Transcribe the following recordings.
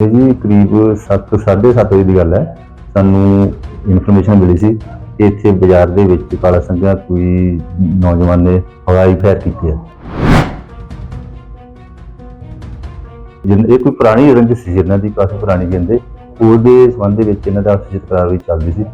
ਇਹ ਜੀ ਕਰੀਬ 7 7:30 ਵਜੇ ਦੀ ਗੱਲ ਹੈ। ਸਾਨੂੰ ਇਨਫੋਰਮੇਸ਼ਨ ਮਿਲੀ ਸੀ ਕਿ ਇੱਥੇ ਬਾਜ਼ਾਰ ਦੇ ਵਿੱਚ ਕਾਲਾ ਸੰਘਿਆ ਕੋਈ ਨੌਜਵਾਨ ਨੇ ਹਵਾਈ ਫਾਇਰ ਕੀਤੀ ਹੈ। ਜਿਨ, ਇਹ ਕੋਈ ਪੁਰਾਣੀ ਰੰਜਿਸ਼ ਸੀ ਇਹਨਾਂ ਦੀ, ਕਾਫੀ ਪੁਰਾਣੀ ਕਹਿੰਦੇ ਉਹਦੇ ਸੰਬੰਧ ਦੇ ਵਿੱਚ ਇਹਨਾਂ ਦਾ ਅਫਸਰ ਕਾਰਵਾਈ ਚੱਲਦੀ ਸੀ।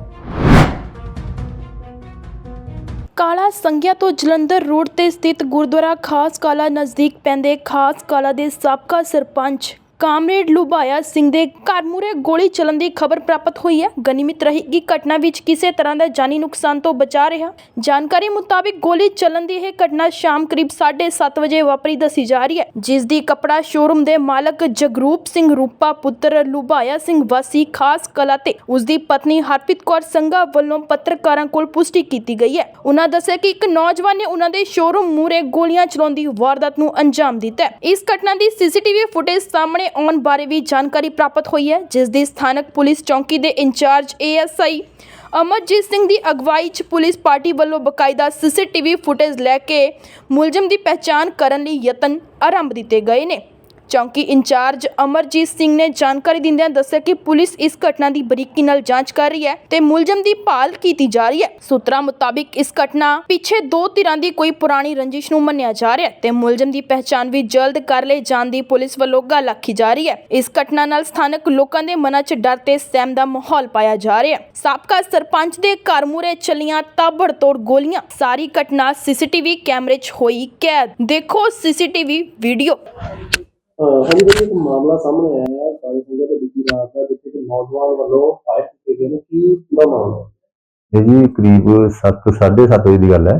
ਕਾਲਾ ਸੰਗਿਆ ਤੋਂ ਜਲੰਧਰ ਰੋਡ ਤੇ ਸਥਿਤ ਗੁਰਦੁਆਰਾ ਖਾਸ ਕਾਲਾ ਨਜ਼ਦੀਕ ਪੈਂਦੇ ਖਾਸ ਕਾਲਾ ਦੇ ਸਾਬਕਾ ਸਰਪੰਚ ਕਾਮਰੇਡ ਲੁਭਾਇਆ ਸਿੰਘ ਦੇ ਘਰ ਮੂਹਰੇ ਗੋਲੀ ਚੱਲਣ ਦੀ ਖਬਰ ਪ੍ਰਾਪਤ ਹੋਈ ਹੈ। ਗਨੀਮਤ ਰਹੇਗੀ ਘਟਨਾ ਵਿੱਚ ਕਿਸੇ ਤਰ੍ਹਾਂ ਦਾ ਜਾਨੀ ਨੁਕਸਾਨ ਤੋਂ ਬਚਾ ਰਿਹਾ। ਜਾਣਕਾਰੀ ਮੁਤਾਬਿਕ ਗੋਲੀ ਚੱਲਣ ਦੀ ਇਹ ਘਟਨਾ ਸ਼ਾਮ ਕਰੀਬ 7:30 ਵਜੇ ਵਾਪਰੀ ਦੱਸੀ ਜਾ ਰਹੀ ਹੈ। ਜਿਸ ਦੀ ਕਪੜਾ ਸ਼ੋਰੂਮ ਦੇ ਮਾਲਕ ਜਗਰੂਪ ਸਿੰਘ ਰੂਪਾ ਪੁੱਤਰ ਲੁਭਾਇਆ ਸਿੰਘ ਵਾਸੀ ਖਾਸ ਕਲਾ ਤੇ ਉਸ ਦੀ ਪਤਨੀ ਹਰਪ੍ਰੀਤ ਕੌਰ ਸੰਘਾ ਵੱਲੋਂ ਪੱਤਰਕਾਰਾਂ ਕੋਲ ਪੁਸ਼ਟੀ ਕੀਤੀ ਗਈ ਹੈ। ਉਹਨਾਂ ਦੱਸਿਆ ਕਿ ਇੱਕ ਨੌਜਵਾਨ ਨੇ ਉਹਨਾਂ ਦੇ ਸ਼ੋਰੂਮ ਮੂਹਰੇ ਗੋਲੀਆਂ ਚਲਾਉਣ ਦੀ ਵਾਰਦਾਤ ਨੂੰ ਅੰਜਾਮ ਦਿੱਤਾ ਇਸ ਘਟਨਾ ਦੀ ਸੀਸੀਟੀਵੀ ਫੁਟੇਜ ਸਾਹਮਣੇ ਆਉਣ ਬਾਰੇ ਵੀ ਜਾਣਕਾਰੀ ਪ੍ਰਾਪਤ ਹੋਈ ਹੈ, ਜਿਸ ਦੀ ਸਥਾਨਕ ਪੁਲਿਸ ਚੌਂਕੀ ਦੇ in charge ASI Amarjit Singh ਦੀ ਅਗਵਾਈ 'ਚ ਪੁਲਿਸ ਪਾਰਟੀ ਵੱਲੋਂ ਬਕਾਇਦਾ ਸੀਸੀਟੀਵੀ ਫੁਟੇਜ ਲੈ ਕੇ ਮੁਲਜ਼ਮ ਦੀ ਪਹਿਚਾਣ ਕਰਨ ਲਈ ਯਤਨ ਆਰੰਭ ਦਿੱਤੇ ਗਏ ਨੇ। ਚੌਂਕੀ ਇੰਚਾਰਜ ਅਮਰਜੀਤ ਸਿੰਘ ਨੇ ਜਾਣਕਾਰੀ ਦਿੰਦਿਆਂ ਦੱਸਿਆ ਕਿ ਪੁਲਿਸ ਇਸ ਘਟਨਾ ਦੀ ਬਰੀਕੀ ਨਾਲ ਜਾਂਚ ਕਰ ਰਹੀ ਹੈ ਤੇ ਮੁਲਜ਼ਮ ਦੀ ਭਾਲ ਕੀਤੀ ਜਾ ਰਹੀ ਹੈ। ਸੂਤਰਾਂ ਮੁਤਾਬਿਕ ਇਸ ਘਟਨਾ ਪਿੱਛੇ ਦੋ ਧਿਰਾਂ ਦੀ ਕੋਈ ਪੁਰਾਣੀ ਰੰਜਿਸ਼ ਨੂੰ ਮੰਨਿਆ ਜਾ ਰਿਹਾ ਹੈ ਤੇ ਮੁਲਜ਼ਮ ਦੀ ਪਹਿਚਾਣ ਵੀ ਜਲਦ ਕਰ ਲਏ ਜਾਣ ਦੀ ਪੁਲਿਸ ਵੱਲੋਂ ਗੱਲ ਆਖੀ ਜਾ ਰਹੀ ਹੈ। ਇਸ ਘਟਨਾ ਨਾਲ ਸਥਾਨਕ ਲੋਕਾਂ ਦੇ ਮਨਾਂ 'ਚ ਡਰ ਤੇ ਸਹਿਮ ਦਾ ਮਾਹੌਲ ਪਾਇਆ ਜਾ ਰਿਹਾ ਹੈ। ਸਾਬਕਾ ਸਰਪੰਚ ਦੇ ਘਰ ਮੂਹਰੇ ਚੱਲੀਆਂ ਤਾਬੜਤੋੜ ਗੋਲੀਆਂ। ਸਾਰੀ ਘਟਨਾ ਸੀਸੀਟੀਵੀ ਕੈਮਰੇ 'ਚ ਹੋਈ ਕੈਦ। ਦੇਖੋ ਸੀਸੀਟੀਵੀ ਵੀਡੀਓ। ਹਾਂਜੀ ਭਾਈ, ਇੱਕ ਮਾਮਲਾ ਸਾਹਮਣੇ ਆਇਆ ਕਾਲੀ ਸੰਗਤ ਦੇ ਬੀਤੀ ਰਾਤ ਦਾ ਜਿੱਥੇ ਕਿ ਨੌਜਵਾਨ ਵੱਲੋਂ ਫਾਇਰ ਕੀਤੇ ਗਏ ਨੇ, ਕੀ ਪੂਰਾ ਮਾਮਲਾ ਇਹ ਜੀ ਕਰੀਬ 7 7:30 ਵਜੇ ਦੀ ਗੱਲ ਹੈ।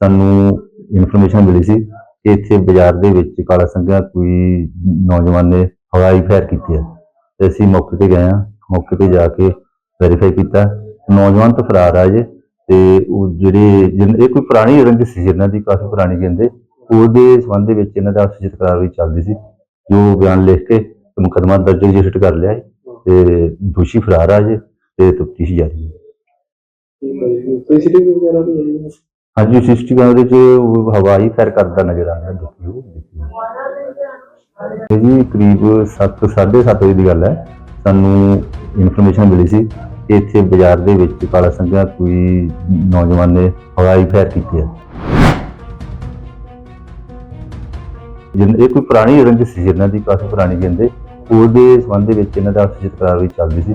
ਸਾਨੂੰ ਇਨਫੋਰਮੇਸ਼ਨ ਮਿਲੀ ਸੀ ਕਿ ਇੱਥੇ ਬਾਜ਼ਾਰ ਦੇ ਵਿੱਚ ਕਾਲਾ ਸੰਘਿਆ ਕੋਈ ਨੌਜਵਾਨ ਨੇ ਹਵਾਈ ਫਾਇਰ ਕੀਤੀ ਹੈ। ਤੇ ਅਸੀਂ ਮੌਕੇ ਤੇ ਗਏ ਹਾਂ। ਮੌਕੇ ਤੇ ਜਾ ਕੇ ਵੈਰੀਫਾਈ ਕੀਤਾ। ਨੌਜਵਾਨ ਤਾਂ ਫਰਾਰ ਆ ਜੇ ਤੇ ਉਹ ਜਿਹੜੇ ਇਹ ਕੋਈ ਪੁਰਾਣੀ ਰੰਜਿਸ਼ ਸੀ ਇਹਨਾਂ ਦੀ, ਕਾਫੀ ਪੁਰਾਣੀ ਕਹਿੰਦੇ। ਉਹਦੇ ਸੰਬੰਧ ਵਿੱਚ ਇਹਨਾਂ ਦਾ ਅਫਸਰ ਵੀ ਚੱਲਦੀ ਸੀ। ਜੋ ਬਿਆਨ ਲਿਖ ਕੇ ਮੁਕੱਦਮਾ ਦਰਜ ਰਜਿਸਟਰ ਕਰ ਲਿਆ ਹੈ ਤੇ ਦੋਸ਼ੀ ਫਰਾਰ ਆ ਜੇ ਤੇ ਤਫਤੀਸ਼ ਜਾਰੀ ਹੈ। ਸੀਸੀਟੀਵੀ ਵਗੈਰਾ ਵੀ ਹੈ? ਜੀ ਹਾਂਜੀ ਸਿਸਟਮ ਕੈਮਰੇ 'ਚ ਉਹ ਹਵਾਈ ਫਾਇਰ ਕਰਦਾ ਨਜ਼ਰ ਆ ਰਿਹਾ ਦੇਖਿਓ। ਇਹ ਜੀ ਕਰੀਬ 7 7:30 ਵਜੇ ਦੀ ਗੱਲ ਹੈ। ਸਾਨੂੰ ਇਨਫੋਰਮੇਸ਼ਨ ਮਿਲੀ ਸੀ ਕਿ ਇੱਥੇ ਬਾਜ਼ਾਰ ਦੇ ਵਿੱਚ ਕਾਲਾ ਸੰਘਿਆ ਕੋਈ ਨੌਜਵਾਨ ਨੇ ਹਵਾਈ ਫਾਇਰ ਕੀਤੀ ਹੈ। ਜਿਨ, ਇਹ ਕੋਈ ਪੁਰਾਣੀ ਰੰਜਿਸ਼ ਸੀ ਇਹਨਾਂ ਦੀ, ਕਾਫੀ ਪੁਰਾਣੀ ਕਹਿੰਦੇ ਉਹਦੇ ਸੰਬੰਧ ਦੇ ਵਿੱਚ ਇਹਨਾਂ ਦਾ ਅਫਸਰ ਕਾਰਵਾਈ ਚੱਲਦੀ ਸੀ।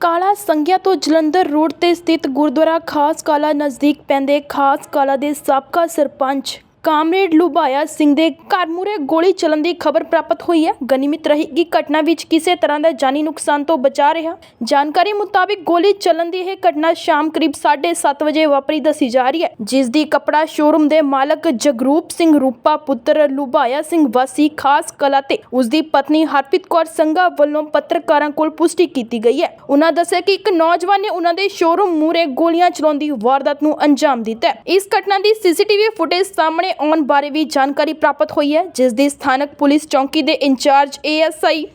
ਕਾਲਾ ਸੰਗਿਆ ਤੋਂ ਜਲੰਧਰ ਰੋਡ ਤੇ ਸਥਿਤ ਗੁਰਦੁਆਰਾ ਖਾਸ ਕਾਲਾ ਨਜ਼ਦੀਕ ਪੈਂਦੇ ਖਾਸ ਕਾਲਾ ਦੇ ਸਾਬਕਾ ਸਰਪੰਚ ਕਾਮਰੇਡ ਲੁਭਾਇਆ ਸਿੰਘ ਦੇ ਘਰ ਮੂਹਰੇ ਗੋਲੀ ਚੱਲਣ ਦੀ ਖਬਰ ਪ੍ਰਾਪਤ ਹੋਈ ਹੈ। ਗਨੀਮਤ ਰਹੇਗੀ ਘਟਨਾ ਵਿੱਚ ਕਿਸੇ ਤਰ੍ਹਾਂ ਦਾ ਜਾਨੀ ਨੁਕਸਾਨ ਤੋਂ ਬਚਾ ਰਿਹਾ। ਜਾਣਕਾਰੀ ਮੁਤਾਬਿਕ ਗੋਲੀ ਚੱਲਣ ਦੀ ਇਹ ਘਟਨਾ ਸ਼ਾਮ ਕਰੀਬ 7:30 ਵਜੇ ਵਾਪਰੀ ਦੱਸੀ ਜਾ ਰਹੀ ਹੈ, ਜਿਸ ਦੀ ਕਪੜਾ ਸ਼ੋਰੂਮ ਦੇ ਮਾਲਕ ਜਗਰੂਪ ਸਿੰਘ ਰੂਪਾ ਪੁੱਤਰ ਲੁਭਾਇਆ ਸਿੰਘ ਵਾਸੀ ਖਾਸ ਕਲਾ ਤੇ ਉਸ ਦੀ ਪਤਨੀ ਹਰਪ੍ਰੀਤ ਕੌਰ ਸੰਘਾ ਵੱਲੋਂ ਪੱਤਰਕਾਰਾਂ ਕੋਲ ਪੁਸ਼ਟੀ ਕੀਤੀ ਗਈ ਹੈ। ਉਹਨਾਂ ਦੱਸਿਆ ਕਿ ਇੱਕ ਨੌਜਵਾਨ ਨੇ ਉਹਨਾਂ ਦੇ ਸ਼ੋਰੂਮ ਮੂਹਰੇ ਗੋਲੀਆਂ ਚਲਾਉਣ ਦੀ ਵਾਰਦਾਤ ਨੂੰ ਅੰਜਾਮ ਦਿੱਤਾ ਇਸ ਘਟਨਾ ਦੀ ਸੀਸੀਟੀਵੀ ਫੁਟੇਜ ਸਾਹਮਣੇ ਆਉਣ ਬਾਰੇ ਵੀ ਜਾਣਕਾਰੀ ਪ੍ਰਾਪਤ ਹੋਈ ਹੈ, ਜਿਸ ਦੀ ਸਥਾਨਕ ਪੁਲਿਸ ਚੌਂਕੀ ਦੇ in charge ASI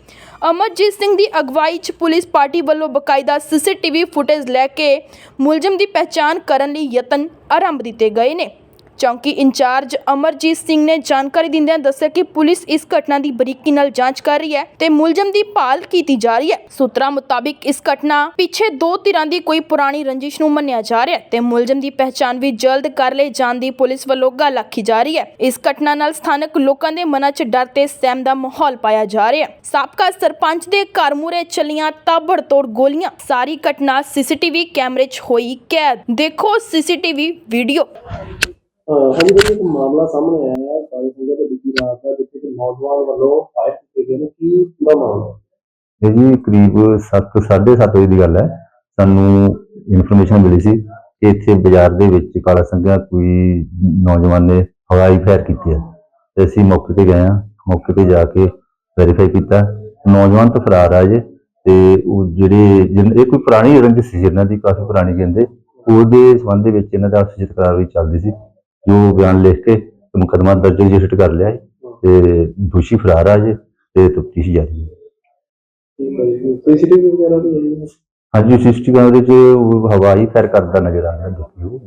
Amarjit Singh ਦੀ ਅਗਵਾਈ 'ਚ ਪੁਲਿਸ ਪਾਰਟੀ ਵੱਲੋਂ ਬਕਾਇਦਾ ਸੀਸੀਟੀਵੀ ਫੁਟੇਜ ਲੈ ਕੇ ਮੁਲਜ਼ਮ ਦੀ ਪਹਿਚਾਣ ਕਰਨ ਲਈ ਯਤਨ ਆਰੰਭ ਦਿੱਤੇ ਗਏ ਨੇ। ਚੌਂਕੀ ਇੰਚਾਰਜ ਅਮਰਜੀਤ ਸਿੰਘ ਨੇ ਜਾਣਕਾਰੀ ਦਿੰਦਿਆਂ ਦੱਸਿਆ ਕਿ ਪੁਲਿਸ ਇਸ ਘਟਨਾ ਦੀ ਬਰੀਕੀ ਨਾਲ ਜਾਂਚ ਕਰ ਰਹੀ ਹੈ ਤੇ ਮੁਲਜ਼ਮ ਦੀ ਭਾਲ ਕੀਤੀ ਜਾ ਰਹੀ ਹੈ। ਸੂਤਰਾਂ ਮੁਤਾਬਿਕ ਇਸ ਘਟਨਾ ਪਿੱਛੇ ਦੋ ਧਿਰਾਂ ਦੀ ਕੋਈ ਪੁਰਾਣੀ ਰੰਜਿਸ਼ ਨੂੰ ਮੰਨਿਆ ਜਾ ਰਿਹਾ ਹੈ ਤੇ ਮੁਲਜ਼ਮ ਦੀ ਪਹਿਚਾਣ ਵੀ ਜਲਦ ਕਰ ਲਏ ਜਾਣ ਦੀ ਪੁਲਿਸ ਵੱਲੋਂ ਗੱਲ ਆਖੀ ਜਾ ਰਹੀ ਹੈ। ਇਸ ਘਟਨਾ ਨਾਲ ਸਥਾਨਕ ਲੋਕਾਂ ਦੇ ਮਨਾਂ 'ਚ ਡਰ ਤੇ ਸਹਿਮ ਦਾ ਮਾਹੌਲ ਪਾਇਆ ਜਾ ਰਿਹਾ ਹੈ। ਸਾਬਕਾ ਸਰਪੰਚ ਦੇ ਘਰ ਮੂਹਰੇ ਚੱਲੀਆਂ ਤਾਬੜਤੋੜ ਗੋਲੀਆਂ। ਸਾਰੀ ਘਟਨਾ ਸੀਸੀਟੀਵੀ ਕੈਮਰੇ 'ਚ ਹੋਈ ਕੈਦ। ਦੇਖੋ ਸੀਸੀਟੀਵੀ ਵੀਡੀਓ। ਹਾਂਜੀ ਭਾਈ ਇੱਕ ਮਾਮਲਾ ਸਾਹਮਣੇ ਆਇਆ ਹੈ, ਕਾਲੀ ਸੰਗਤ ਦੇ ਬੀਤੀ ਰਾਤ ਦਾ, ਜਿੱਥੇ ਕਿ ਨੌਜਵਾਨ ਵੱਲੋਂ ਫਾਇਰ ਕੀਤੇ ਗਏ ਨੇ, ਕੀ ਪੂਰਾ ਮਾਮਲਾ ਇਹ ਜੀ ਕਰੀਬ 7 7:30 ਵਜੇ ਦੀ ਗੱਲ ਹੈ। ਸਾਨੂੰ ਇਨਫੋਰਮੇਸ਼ਨ ਮਿਲੀ ਸੀ ਕਿ ਇੱਥੇ ਬਾਜ਼ਾਰ ਦੇ ਵਿੱਚ ਕਾਲਾ ਸੰਘਿਆ ਕੋਈ ਨੌਜਵਾਨ ਨੇ ਹਵਾਈ ਫਾਇਰ ਕੀਤੀ ਹੈ ਤੇ ਅਸੀਂ ਮੌਕੇ ਤੇ ਗਏ ਹਾਂ। ਮੌਕੇ ਤੇ ਜਾ ਕੇ ਵੈਰੀਫਾਈ ਕੀਤਾ। ਨੌਜਵਾਨ ਤਾਂ ਫਰਾਰ ਆ ਜੇ ਤੇ ਉਹ ਜਿਹੜੇ ਜਿਨ- ਇਹ ਕੋਈ ਪੁਰਾਣੀ ਰੰਜਿਸ਼ ਸੀ ਇਹਨਾਂ ਦੀ, ਕਾਫੀ ਪੁਰਾਣੀ ਕਹਿੰਦੇ। ਉਹਦੇ ਸੰਬੰਧ ਵਿੱਚ ਇਹਨਾਂ ਦਾ ਅਫਸਰ ਵੀ ਚੱਲਦੀ ਸੀ। ਜੋ ਬਿਆਨ ਲਿਖ ਕੇ ਮੁਕੱਦਮਾ ਦਰਜ ਰਜਿਸਟਰ ਕਰ ਲਿਆ ਹੈ ਤੇ ਦੋਸ਼ੀ ਫਰਾਰ ਆ ਜੇ ਤੇ ਤਫਤੀਸ਼ ਜਾਰੀ ਹੈ ਹੈ ਸੀਸੀਟੀਵੀ ਵਗੈਰਾ ਵੀ ਹੈ ਜੀ ਹਾਂਜੀ ਸਿਸਟਮ ਕੈਮਰੇ 'ਚ ਉਹ ਹਵਾਈ ਫਾਇਰ ਕਰਦਾ ਨਜ਼ਰ ਆ ਰਿਹਾ ਦੇਖਿਓ।